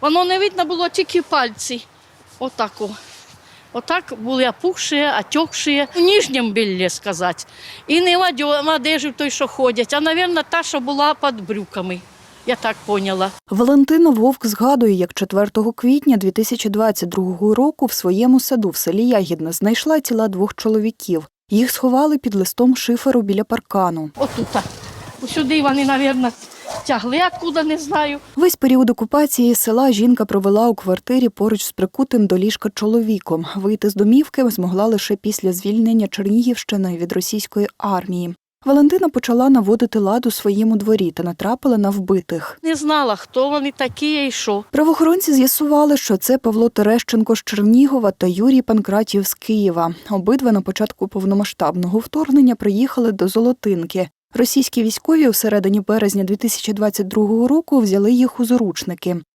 Воно не видно було тільки пальці. Отако. Отак були опухші, отекші, в нижньому белье сказати. І не в одежі той, що ходять, а, мабуть, та, що була під брюками. Я так поняла. Валентина Вовк згадує, як 4 квітня 2022 року в своєму саду в селі Ягідне знайшла тіла двох чоловіків. Їх сховали під листом шиферу біля паркану. Отут. Сюди вони, мабуть, тягли, откуда не знаю. Весь період окупації села жінка провела у квартирі поруч з прикутим до ліжка чоловіком. Вийти з домівки змогла лише після звільнення Чернігівщини від російської армії. Валентина почала наводити лад у своєму дворі та натрапила на вбитих. Не знала, хто вони такі і що. Правоохоронці з'ясували, що це Павло Терещенко з Чернігова та Юрій Панкратів з Києва. Обидва на початку повномасштабного вторгнення приїхали до Золотинки. Російські військові у середині березня 2022 року взяли їх у заручники.